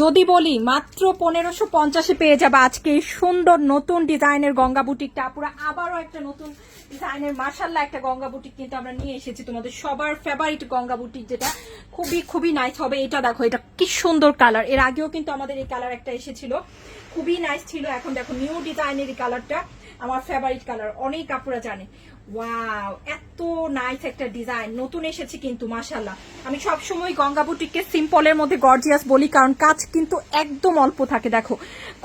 যদি বলি, মাত্র পনেরোশো পঞ্চাশে পেয়ে যাবে আজকে এই সুন্দর নতুন ডিজাইনের গঙ্গা বুটিকটা পুরো আবারও একটা নতুন ডিজাইনের মার্শাল্লাহ একটা গঙ্গা বুটিক কিন্তু আমরা নিয়ে এসেছি তোমাদের সবার ফেভারিট গঙ্গা বুটিক যেটা। খুবই খুবই নাইস হবে, এটা দেখো, এটা কি সুন্দর কালারের আগেও কিন্তু আমাদের এই কালার একটা এসেছিল। খুবই নাইস ছিল, এখন দেখো নিউ ডিজাইনের এই কালারটা আমার ফেভারিট কালার অনেক কাপড়া জানে। ওয়াও এত নাইস একটা ডিজাইন নতুন এসেছে কিন্তু মাশাল্লাহ আমি সব সময় গঙ্গা বুটিককে সিম্পলের মধ্যে গর্জিয়াস বলি, কারণ কাজ কিন্তু একদম অল্প থাকে, দেখো।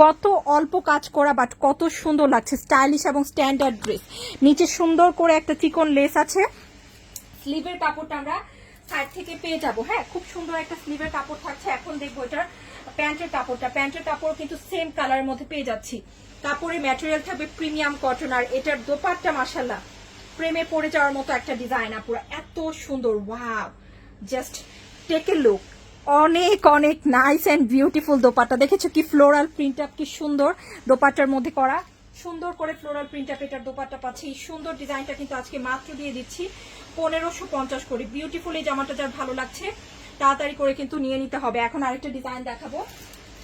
কত অল্প কাজ করা বাট কত সুন্দর লাগছে স্টাইলিশ এবং স্ট্যান্ডার্ড ড্রেস নিচে সুন্দর করে একটা চিকন লেস আছে। স্লিভের কাপড়টা আমরা সাইড থেকে পেয়ে যাব। হ্যাঁ খুব সুন্দর একটা স্লিভের কাপড় থাকছে। এখন দেখব এটার প্যান্টের কাপড়টা। প্যান্টের কাপড় কিন্তু সেম কালারের মধ্যে পেয়ে যাচ্ছি। কাপড়ের ম্যাটেরিয়াল থাকবে প্রিমিয়াম কটন আর এটার দোপাট্টা মাসাল্লাহ প্রেমে পড়ে যাওয়ার মতো একটা ডিজাইন আপুরা। এত সুন্দর wow just take a look অনেক অনেক নাইস অ্যান্ড বিউটিফুল দোপাট্টা। দেখেছ কি ফ্লোরাল প্রিন্ট আপ কি সুন্দর দোপাট্টার মধ্যে করা। সুন্দর করে ফ্লোরাল প্রিন্ট আপ এটার দোপাট্টা পাচ্ছি। এই সুন্দর ডিজাইনটা কিন্তু আজকে মাত্র দিয়ে দিচ্ছি। পনেরোশো পঞ্চাশ করে। বিউটিফুল এই জামাটা যার ভালো লাগছে, তাড়াতাড়ি করে কিন্তু নিয়ে নিতে হবে। এখন আরেকটা ডিজাইন দেখাবো।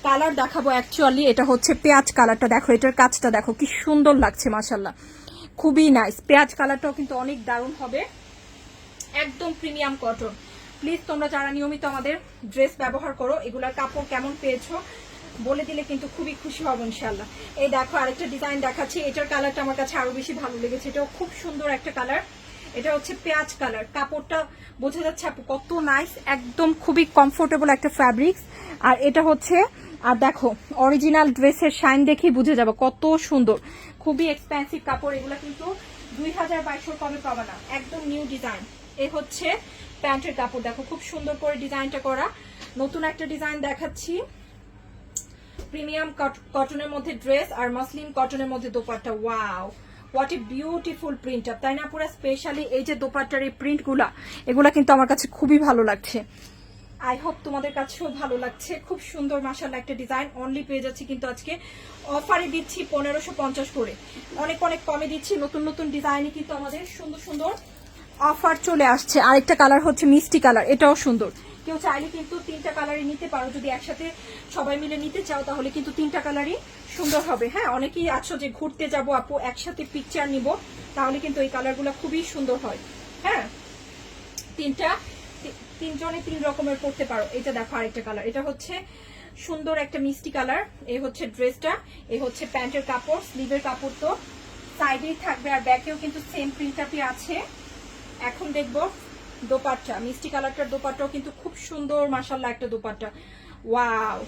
কালার দেখাবো অ্যাকচুয়ালি এটা হচ্ছে পেঁয়াজ কালারটা দেখো, এটার কাজটা দেখো, কি সুন্দর লাগছে মাসাল্লাহ খুবই নাইস পেঁয়াজ কালারটাও কিন্তু অনেক দারুণ হবে। একদম প্রিমিয়াম কটন প্লিজ তোমরা যারা নিয়মিত আমাদের ড্রেস ব্যবহার করো, এগুলার কাপড় কেমন পেয়েছ বলে দিলে কিন্তু খুবই খুশি হব ইনশাল্লাহ এই দেখো আরেকটা ডিজাইন দেখাচ্ছি, এটার কালারটা আমার কাছে আরও বেশি ভালো লেগেছে। এটাও খুব সুন্দর একটা কালার এটা হচ্ছে পেঁয়াজ কালার কাপড়টা বোঝা যাচ্ছে আপু কত নাইস একদম খুবই কমফোর্টেবল একটা ফ্যাব্রিক্স আর এটা হচ্ছে, আর দেখো অরিজিনাল ড্রেসের শাইন দেখেই বুঝে যাবে কত সুন্দর। খুবই এক্সপেন্সিভ কাপড়, এগুলো কিন্তু দুই হাজার বাইশশো কমে পাবে না। একদম নিউ ডিজাইন এ হচ্ছে প্যান্টের কাপড়। দেখো, খুব সুন্দর করে ডিজাইনটা করা। নতুন একটা ডিজাইন দেখাচ্ছি। প্রিমিয়াম কটনের মধ্যে ড্রেস আর মসলিন কটনের মধ্যে dupatta. Wow! What a beautiful print up তাই না, পুরো স্পেশালি এই যে দোপাট্টার এই প্রিন্টগুলা এগুলা কিন্তু আমার কাছে খুবই ভালো লাগছে। আই হোপ তোমাদের কাছেও ভালো লাগছে। খুব সুন্দর মাসাল্লাহ একটা ডিজাইন অনলি পেয়ে যাচ্ছি কিন্তু আজকে। অফারে দিচ্ছি পনেরোশো পঞ্চাশ করে। অনেক অনেক কমে দিচ্ছি, নতুন নতুন ডিজাইনে কিন্তু আমাদের সুন্দর সুন্দর অফার চলে আসছে। আরেকটা কালার হচ্ছে মিষ্টি কালার এটাও সুন্দর। কেউ চাইলে কিন্তু তিনটা কালারই নিতে পারো। যদি একসাথে সবাই মিলে নিতে চাও, তাহলে কিন্তু তিনটা কালারই সুন্দর হবে। হ্যাঁ অনেকেই আছো যে ঘুরতে যাব, আপু, একসাথে পিকচার নিব, তাহলে কিন্তু এই কালারগুলো খুবই সুন্দর হয়। হ্যাঁ তিনটা তিনজনে তিন রকমের পড়তে পারো। এটা দেখো আরেকটা কালার এটা হচ্ছে সুন্দর একটা মিষ্টি কালার এই হচ্ছে ড্রেসটা এই হচ্ছে প্যান্টের কাপড় স্লিভের কাপড় তো। সাইডেই থাকবে আর ব্যাকেও কিন্তু সেম প্রিন্ট আছে। এখন দেখব দোপাট্টা, মিষ্টি কালারটার দোপাট্টাও কিন্তু খুব সুন্দর মাসাল্লাহ একটা দোপাট্টা। ওয়াও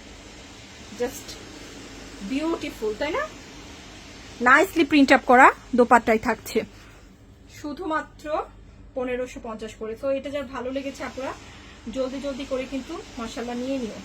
জাস্ট বিউটিফুল তাই না? নাইসলি প্রিন্ট আপ করা দোপাট্টাই থাকছে। শুধুমাত্র পনেরোশো পঞ্চাশ করে। তো এটা যার ভালো লেগেছে, আপনারা জলদি জলদি করে কিন্তু মশালা নিয়ে নিও।